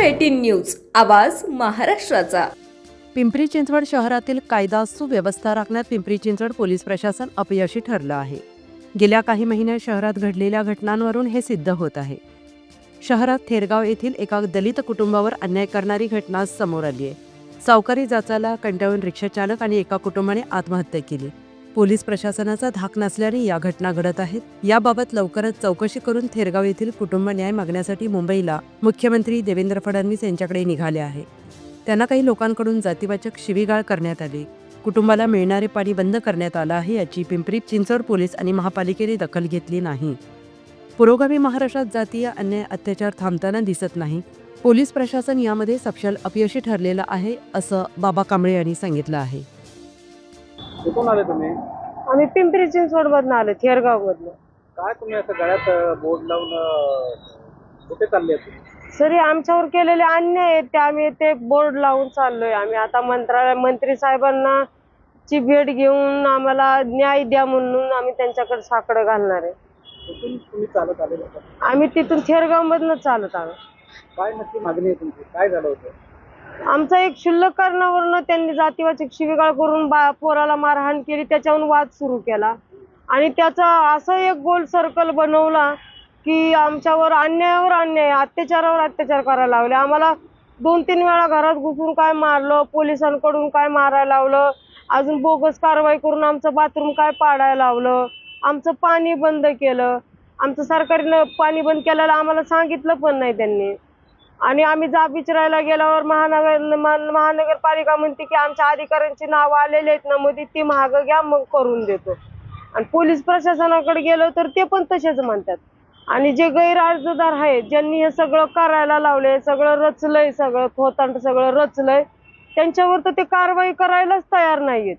Eighteen news आवाज महाराष्ट्राचा. पिंपरी चिंचवड शहरातील कायदा सुव्यवस्था राखण्यात पिंपरी चिंचवड पोलीस प्रशासन अपयशी ठरलं आहे. गेल्या काही महिन्यात शहरात घडलेल्या घटनांवरून हे सिद्ध होत आहे. शहरात थेरगाव येथील एका दलित कुटुंबावर अन्याय करणारी घटना समोर आली आहे. सावकारी जाचाला कंटाळून रिक्षाचालक आणि एका कुटुंबाने आत्महत्या केली. पोलीस प्रशासनाचा धाक नसल्याने या घटना घडत आहेत. याबाबत लवकरच चौकशी करून थेरगाव येथील कुटुंब न्याय मागण्यासाठी मुंबईला मुख्यमंत्री देवेंद्र फडणवीस यांच्याकडे निघाले आहे. त्यांना काही लोकांकडून जातीवाचक शिवीगाळ करण्यात आली. कुटुंबाला मिळणारे पाणी बंद करण्यात आलं आहे याची पिंपरी चिंचवड पोलीस आणि महापालिकेने दखल घेतली नाही. पुरोगामी महाराष्ट्रात जातीय अन्याय अत्याचार थांबताना दिसत नाही. पोलीस प्रशासन यामध्ये सपशल अपयशी ठरलेलं आहे असं बाबा कांबळे यांनी सांगितलं आहे. कुठून आले तुम्ही? आम्ही पिंपरी चिंचवड मधनं आलो थेरगाव मधनं काय तुम्ही असं गळ्यात बोर्ड लावून अं, कुठे चालले आहेत तुम्ही? सरी आमच्यावर केलेले अन्याय आहेत ते. आम्ही ते बोर्ड लावून चाललोय आम्ही. आता मंत्रालय मंत्री साहेबांना ची भेट घेऊन आम्हाला न्याय द्या म्हणून आम्ही त्यांच्याकडे साकडं घालणार आहे. कुठून तुम्ही चालत आलेले होता आम्ही तिथून थेरगाव मधनं चालत आलो. काय नक्की मागणी आहे तुमची? काय झालं होतं? आमचा एक शुल्लक कारणावरनं त्यांनी जातीवाचक शिवीगाळ करून बा पोराला मारहाण केली त्याच्यावरून वाद सुरू केला. आणि त्याचा असं एक गोल सर्कल बनवला की आमच्यावर अन्यायावर अन्याय अत्याचारावर अत्याचार करायला लावले. आम्हाला दोन तीन वेळा घरात घुसून काय मारलं पोलिसांकडून काय मारायला लावलं अजून बोगस कारवाई करून आमचं बाथरूम काय पाडायला लावलं आमचं पाणी बंद केलं. आमचं सरकारनं पाणी बंद केलेलं आम्हाला सांगितलं पण नाही त्यांनी. आणि आम्ही जाब विचारायला गेल्यावर महानगर महानगरपालिका म्हणते की आमच्या अधिकाऱ्यांची नावं आलेली आहेत ना मध्ये ती महाग घ्या मग करून देतो. आणि पोलीस प्रशासनाकडे गेलो तर ते पण तसेच म्हणतात. आणि जे गैर अर्जदार आहेत ज्यांनी हे सगळं करायला लावलंय सगळं रचलंय सगळं थोतांड सगळं रचलंय त्यांच्यावर तर ते कारवाई करायलाच तयार नाहीयेत.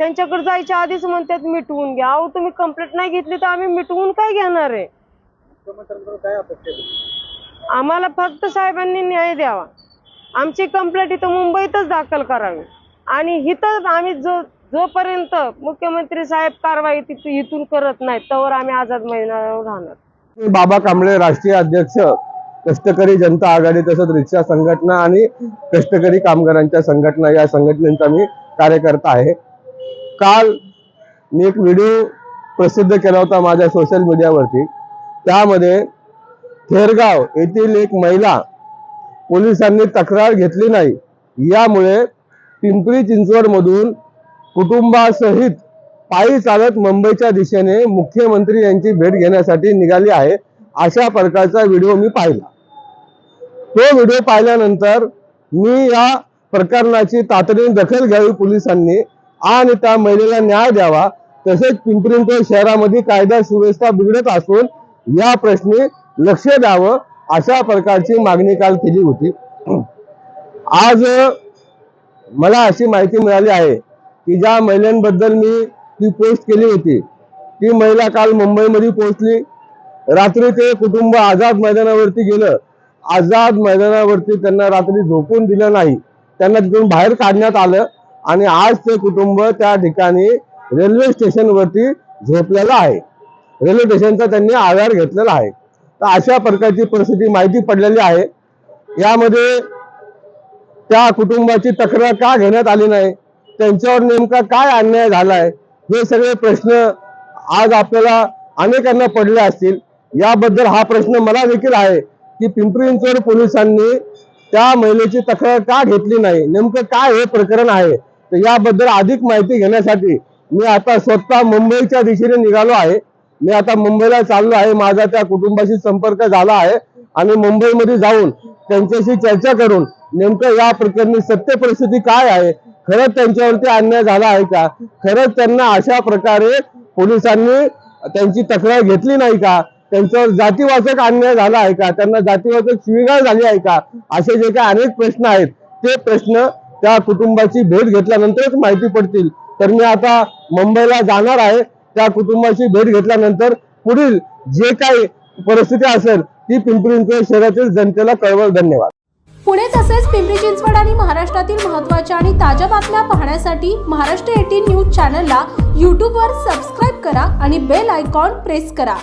त्यांच्याकडे जायच्या आधीच म्हणतात मिटवून घ्या. अहो तुम्ही कंप्लेंट नाही घेतली तर आम्ही मिटवून काय घेणार आहे? आम्हाला फक्त साहेबांनी न्याय द्यावा. आमची कंप्लेंट इथं मुंबईतच दाखल करावी. आणि इथं आम्ही जो जोपर्यंत मुख्यमंत्री साहेब कारवाई तिथं इथून करत नाही तोवर आम्ही आझाद मैदानावर राहणार. बाबा कांबळे राष्ट्रीय अध्यक्ष कष्टकरी जनता आघाडी तसंच रिक्षा संघटना आणि कष्टकरी कामगारांच्या संघटना या संघटनेचा मी कार्यकर्ता आहे. काल मी एक व्हिडिओ प्रसिद्ध केला होता माझ्या सोशल मीडियावरती त्यामध्ये थेरगाव येथील एक महिला पोलिसांनी तक्रार घेतली नाही. यामुळे पिंपरी चिंचवडमधून कुटुंबासहित पायी चालत मुंबईच्या दिशेने मुख्यमंत्री यांची भेट घेण्यासाठी निघाली आहे अशा प्रकारचा व्हिडिओ मी पाहिला. तो व्हिडिओ पाहिल्यानंतर मी या प्रकरणाची तातडीने दखल घ्यावी पोलिसांनी आणि त्या महिलेला न्याय द्यावा. तसेच पिंपरी चिंचवड शहरामध्ये कायदा सुव्यवस्था बिघडत असून या प्रश्नी लक्ष द्यावं अशा प्रकारची मागणी काल केली होती. आज मला अशी माहिती मिळाली आहे की ज्या महिलांबद्दल मी ती पोस्ट केली होती ती महिला काल मुंबईमध्ये पोहोचली. रात्री ते कुटुंब आझाद मैदानावरती गेलं. आझाद मैदानावरती त्यांना रात्री झोपून दिलं नाही. त्यांना तिथून बाहेर काढण्यात आलं आणि आज ते कुटुंब त्या ठिकाणी रेल्वे स्टेशनवरती झोपलेलं आहे. रेल्वे स्टेशनचा त्यांनी आधार घेतलेला आहे. तर अशा प्रकारची परिस्थिती माहिती पडलेली आहे. यामध्ये त्या कुटुंबाची तक्रार का घेण्यात आली नाही? त्यांच्यावर नेमका काय अन्याय झालाय? हे सगळे प्रश्न आज आपल्याला अनेकांना पडले असतील. याबद्दल हा प्रश्न मला देखील आहे की पिंपरी चिंचवड पोलिसांनी त्या महिलेची तक्रार का घेतली नाही? नेमकं काय हे प्रकरण आहे? तर याबद्दल अधिक माहिती घेण्यासाठी मी आता स्वतः मुंबईच्या दिशेने निघालो आहे. मी आता मुंबईला चाललो आहे. माझा त्या कुटुंबाशी संपर्क झाला आहे आणि मुंबईमध्ये जाऊन त्यांच्याशी चर्चा करून नेमकं या प्रकरणी सत्य परिस्थिती काय आहे? खरंच त्यांच्यावरती अन्याय झाला आहे का? खरंच त्यांना अशा प्रकारे पोलिसांनी त्यांची तक्रार घेतली नाही का? त्यांच्यावर जातीवाचक अन्याय झाला आहे का? त्यांना जातीवाचक शिवीगाळ झाली आहे का? असे जे काही अनेक प्रश्न आहेत ते प्रश्न त्या कुटुंबाची भेट घेतल्यानंतरच माहिती पडतील. तर मी आता मुंबईला जाणार आहे. त्या कुटुंबाची भेट घेतल्यानंतर पुढील जे काही परिस्थिती असेल ती पिंपरी चिंचवड शहरातील जनतेला कळवल. धन्यवाद. पुणे तसेच पिंपरी चिंचवड आणि महाराष्ट्रातील महत्त्वाच्या आणि ताज्या बातम्या पाहण्यासाठी महाराष्ट्र एटीन न्यूज चॅनलला यूट्यूबवर सबस्क्राईब करा आणि बेल आयकॉन प्रेस करा.